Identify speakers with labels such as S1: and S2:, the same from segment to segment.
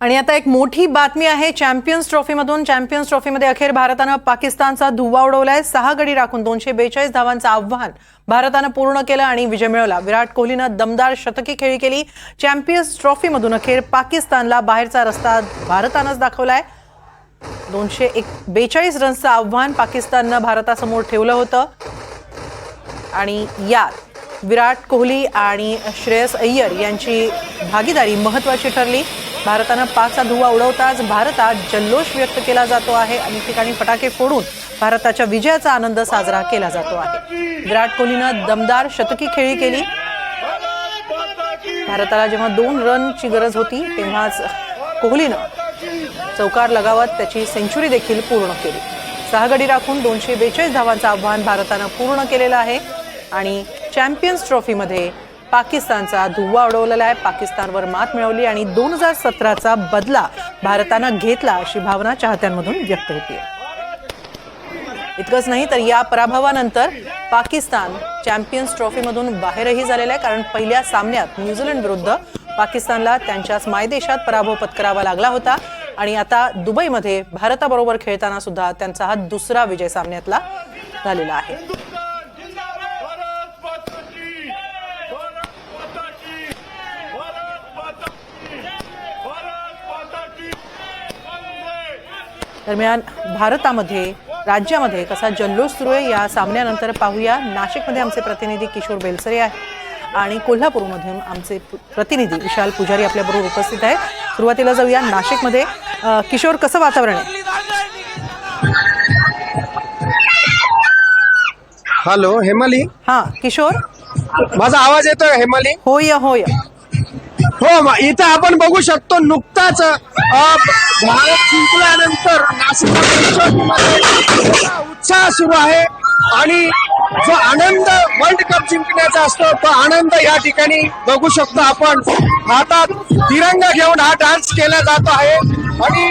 S1: आणि आता एक मोठी बातमी आहे चॅम्पियन्स ट्रॉफीमधून चॅम्पियन्स ट्रॉफीमध्ये अखेर भारतानं पाकिस्तानचा धुव्वा उडवलाय. सहा गडी राखून दोनशे बेचाळीस धावांचं आव्हान भारतानं पूर्ण केलं आणि विजय मिळवला. विराट कोहलीनं दमदार शतकी खेळी केली. चॅम्पियन्स ट्रॉफीमधून अखेर पाकिस्तानला बाहेरचा रस्ता भारतानंच दाखवलाय. दोनशे एक बेचाळीस रन्सचं आव्हान पाकिस्ताननं भारतासमोर ठेवलं होतं. आणि यात विराट कोहली आणि श्रेयस अय्यर यांची भागीदारी महत्वाची ठरली. भारतानं पाचचा धुवा उडवताच भारतात जल्लोष व्यक्त केला जातो आहे. अनेक ठिकाणी फटाके फोडून भारताच्या विजयाचा आनंद साजरा केला जातो आहे. विराट कोहलीनं दमदार शतकी खेळी केली. भारताला जेव्हा दोन रनची गरज होती तेव्हाच कोहलीनं चौकार लगावत त्याची सेंचुरी देखील पूर्ण केली. सहा गडी राखून दोनशे बेचाळीस धावांचं आव्हान भारतानं पूर्ण केलेलं आहे. आणि चॅम्पियन्स ट्रॉफीमध्ये पाकिस्तानचा धुव्वा उडवलेला आहे. पाकिस्तानवर मात मिळवली आणि दोन हजार सतराचा बदला भारतानं घेतला अशी भावना चाहत्यांमधून व्यक्त होती. इतकंच नाही तर या पराभवानंतर पाकिस्तान चॅम्पियन्स ट्रॉफीमधून बाहेरही झालेला आहे. कारण पहिल्या सामन्यात न्यूझीलंड विरुद्ध पाकिस्तानला त्यांच्याच मायदेशात पराभव पत्करावा लागला होता. आणि आता दुबईमध्ये भारताबरोबर खेळताना सुद्धा त्यांचा हा दुसरा विजय सामन्यातला झालेला आहे
S2: भारत माता की भारत माता की भारत माता की भारत माता की वंदे
S1: दरम्यान भारतामध्ये राज्यामध्ये कसा जल्लोष सुरू आहे या सामन्यानंतर पाहूया. नाशिकमध्ये आमचे प्रतिनिधी किशोर बेलसरे आहे आणि कोल्हापूरमधून आमचे प्रतिनिधी विशाल पुजारी आपल्याबरोबर उपस्थित आहेत. सुरुवातीला जाऊया नाशिकमध्ये. किशोर कसं वातावरण आहे?
S3: हॅलो हेमाली?
S1: हां किशोर?
S3: माझा आवाज येतोय हेमाली?
S1: होय होय.
S3: हो इथं आपण बघू शकतो नुकताच अ, भारत जिंकल्यानंतर नाशिक उत्साह सुरू आहे आणि जो आनंद वर्ल्ड कप जिंकण्याचा असतो तो आनंद या ठिकाणी बघू शकतो आपण. हातात तिरंगा घेऊन हा डान्स केला जातो आहे आणि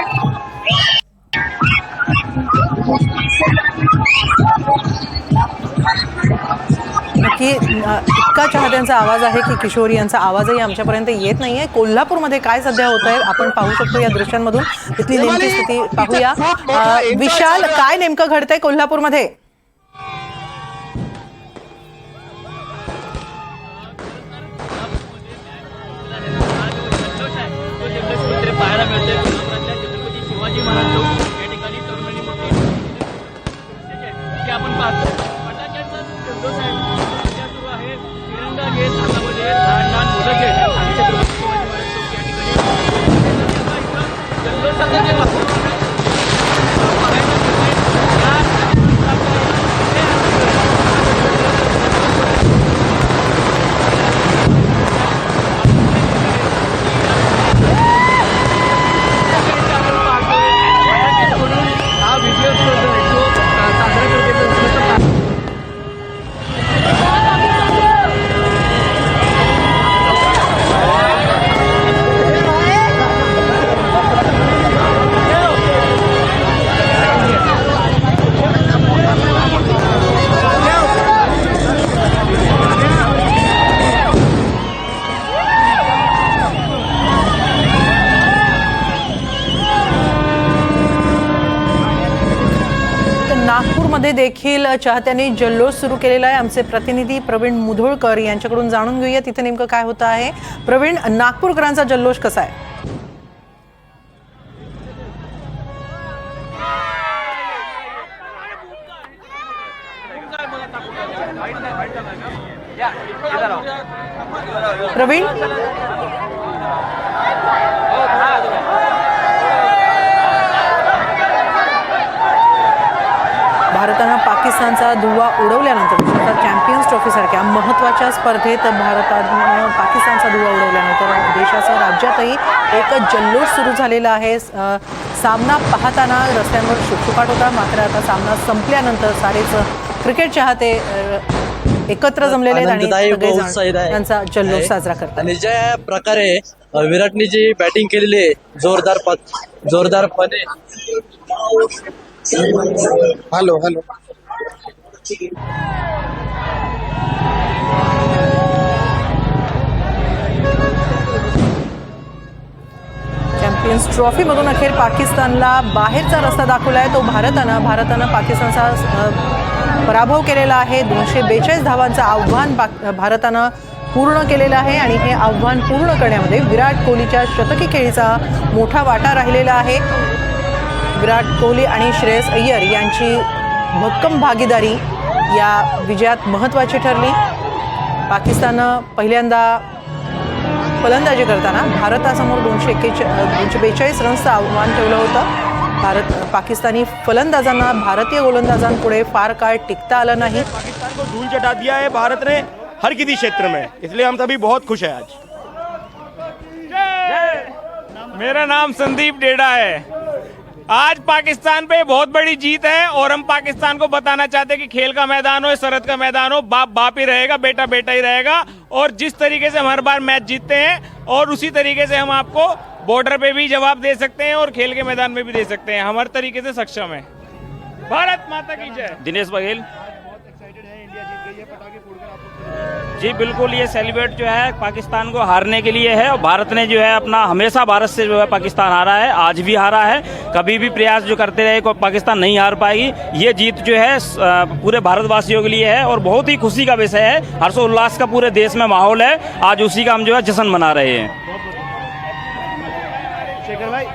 S1: की इतका चाहत्यांचा आवाज आहे की किशोरी यांचा आवाजही आमच्यापर्यंत येत नाहीये. कोल्हापूरमध्ये काय सध्या होत आहे आपण पाहू शकतो या दृश्यांमधून. तिथली नेमकी स्थिती पाहूया. विशाल काय नेमकं घडतंय कोल्हापूरमध्ये? नागपूरमध्ये देखील चाहत्यांनी जल्लोष सुरू केलेला आहे. आमचे प्रतिनिधी प्रवीण मुधोळकर यांच्याकडून जाणून घेऊया तिथे नेमकं काय होतं आहे. प्रवीण नागपूरकरांचा जल्लोष कसा आहे? प्रवीण भारतानं पाकिस्तानचा धुव्वा उडवल्यानंतर विशेषतः चॅम्पियन्स ट्रॉफीसारख्या महत्त्वाच्या स्पर्धेत भारतानं पाकिस्तानचा धुव्वा उडवल्यानंतर देशाचं राज्यातही एक जल्लोष सुरू झालेला आहे. सामना पाहताना रस्त्यांवर शुकशुकाट होता मात्र आता सामना संपल्यानंतर सारेच क्रिकेट चाहते एकत्र जमलेले त्यांचा जल्लोष. साजरा करतात.
S4: आणि ज्या प्रकारे विराटने जी बॅटिंग केलेली आहे जोरदार जोरदारपणे.
S3: हॅलो हॅलो
S1: चॅम्पियन्स चॅम्पियन्स ट्रॉफीमधून अखेर पाकिस्तानला बाहेरचा रस्ता दाखवला आहे तो भारतानं भारतानं पाकिस्तानचा पराभव केलेला आहे. दोनशे बेचाळीस धावांचं आव्हान पाक भारतानं पूर्ण केलेलं आहे आणि हे आव्हान पूर्ण करण्यामध्ये विराट कोहलीच्या शतकी खेळीचा मोठा वाटा राहिलेला आहे. विराट कोहली आणि श्रेयस अय्यर यांची भक्कम भागीदारी या विजयात महत्त्वाची ठरली. पाकिस्ताननं पहिल्यांदा फलंदाजी करताना भारतासमोर दोनशे एक्केचा दोनशे बेचाळीस रन्सचं आव्हान ठेवलं होतं. भारत पाकिस्तानी फलंदाजांना भारतीय गोलंदाजांपुढे फार काळ टिकता आलं नाही.
S5: पाकिस्तान को धूल चटा दिया है भारत ने हर किसी क्षेत्र में. इसलिए हम सभी बहुत खुश हैं आज।
S2: मेरा नाम संदीप डेडा है। आज पाकिस्तान पे बहुत बड़ी जीत है और हम पाकिस्तान को बताना चाहते हैं कि खेल का मैदान हो सरहद का मैदान हो, बाप बाप ही रहेगा, बेटा बेटा ही रहेगा। और जिस तरीके से हम हर बार मैच जीतते हैं और उसी तरीके से हम आपको बॉर्डर पे भी जवाब दे सकते हैं और खेल के मैदान में भी दे सकते हैं। हम हर तरीके से सक्षम है। भारत माता की जय।
S6: दिनेश बघेल जी बिल्कुल ये सेलिब्रेट जो है पाकिस्तान को हारने के लिए है और भारत ने जो है अपना हमेशा भारत से जो है पाकिस्तान हारा है आज भी हारा है। कभी भी प्रयास जो करते रहे को पाकिस्तान नहीं हार पाएगी ये जीत जो है पूरे भारतवासियों के लिए है और बहुत ही खुशी का विषय है। हर्षोल्लास का पूरे देश में माहौल है। आज उसी का हम जो है जश्न मना रहे हैं।
S5: शेखर भाई